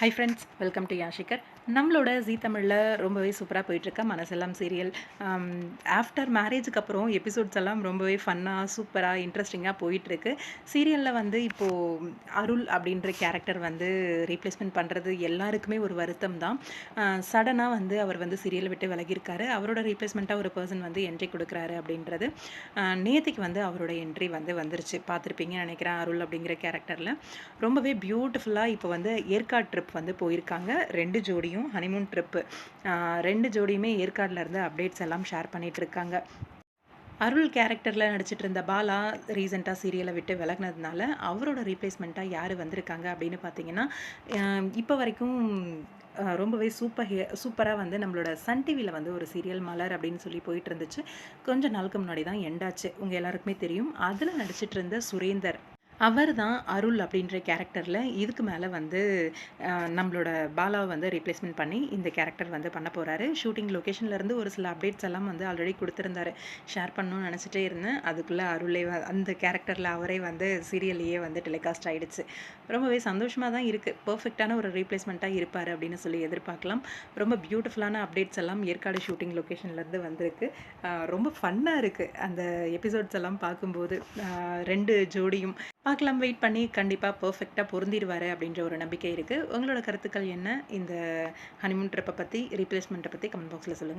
High friends welcome to யாஷிகர் நம்மளோட Zee தமிழில் ரொம்பவே சூப்பராக போயிட்டுருக்க மனசெல்லாம் சீரியல் ஆஃப்டர் மேரேஜுக்கு அப்புறம் எபிசோட்ஸ் எல்லாம் ரொம்பவே ஃபன்னாக சூப்பராக இன்ட்ரெஸ்டிங்காக போயிட்டுருக்கு. சீரியலில் வந்து இப்போது அருள் அப்படின்ற கேரக்டர் வந்து ரீப்ளேஸ்மெண்ட் பண்ணுறது எல்லாருக்குமே ஒரு வருத்தம் தான். Uh, சடனாக வந்து அவர் வந்து சீரியலை விட்டு விலகியிருக்காரு. அவரோட ரீப்ளேஸ்மெண்ட்டாக ஒரு பர்சன் வந்து என்ட்ரி கொடுக்குறாரு அப்படின்றது uh, நேத்திக்கு வந்து அவரோட என்ட்ரி வந்து வந்துருச்சு. பார்த்துருப்பீங்கன்னு நினைக்கிறேன் அருள் அப்படிங்கிற கேரக்டரில் ரொம்பவே பியூட்டிஃபுல்லாக இப்போ வந்து ஏற்காடு ட்ரிப் வந்து போயிருக்காங்க. ரெண்டு ஜோடியும் ஹனிமூன் ட்ரிப்பு ரெண்டு ஜோடியுமே ஏற்காடில் இருந்து அப்டேட்ஸ் எல்லாம் ஷேர் பண்ணிட்டு இருக்காங்க. அருள் கேரக்டரில் நடிச்சிட்டு இருந்த பாலா ரீசெண்டாக சீரியலை விட்டு விலகினதுனால அவரோட ரீப்ளேஸ்மெண்ட்டாக யார் வந்திருக்காங்க அப்படின்னு பார்த்தீங்கன்னா இப்போ வரைக்கும் ரொம்பவே சூப்பர் ஹே சூப்பராக வந்து நம்மளோட சன் டிவியில் வந்து ஒரு சீரியல் மலர் அப்படின்னு சொல்லி போயிட்டு இருந்துச்சு. கொஞ்சம் நாளுக்கு முன்னாடி தான் எண்டாச்சு உங்கள் எல்லாருக்குமே தெரியும். அதில் நடிச்சிட்டு இருந்த சுரேந்தர். அவர் தான் அருள் அப்படின்ற கேரக்டரில் இதுக்கு மேலே வந்து நம்மளோட பாலாவை வந்து ரீப்ளேஸ்மெண்ட் பண்ணி இந்த கேரக்டர் வந்து பண்ண போகிறாரு ஷூட்டிங் லொக்கேஷன்லேருந்து ஒரு சில அப்டேட்ஸ் எல்லாம் வந்து ஆல்ரெடி கொடுத்துருந்தாரு. ஷேர் பண்ணணும்னு நினச்சிட்டே இருந்தேன். அதுக்குள்ளே அருளே அந்த கேரக்டரில் அவரே வந்து சீரியல்லையே வந்து டெலிகாஸ்ட் ஆகிடுச்சு ரொம்பவே சந்தோஷமாக தான் இருக்குது பர்ஃபெக்டான ஒரு ரீப்ளேஸ்மெண்ட்டாக இருப்பார் அப்படின்னு சொல்லி எதிர்பார்க்கலாம். ரொம்ப பியூட்டிஃபுல்லான அப்டேட்ஸ் எல்லாம் ஏற்காடு ஷூட்டிங் லொக்கேஷன்லேருந்து வந்திருக்கு. ரொம்ப ஃபன்னாக இருக்குது அந்த எபிசோட்ஸ் எல்லாம் பார்க்கும்போது. ரெண்டு ஜோடியும் பார்க்கலாம். வெயிட் பண்ணி கண்டிப்பாக பர்ஃபெக்டாக பொருந்திடுவார் அப்படின்ற ஒரு நம்பிக்கை இருக்குது உங்களோட கருத்துக்கள் என்ன? இந்த ஹனிமூன் ட்ரிப்பை பற்றி ரீப்ளேஸ்மெண்ட்டை பற்றி கமெண்ட் பாக்ஸில் சொல்லுங்கள்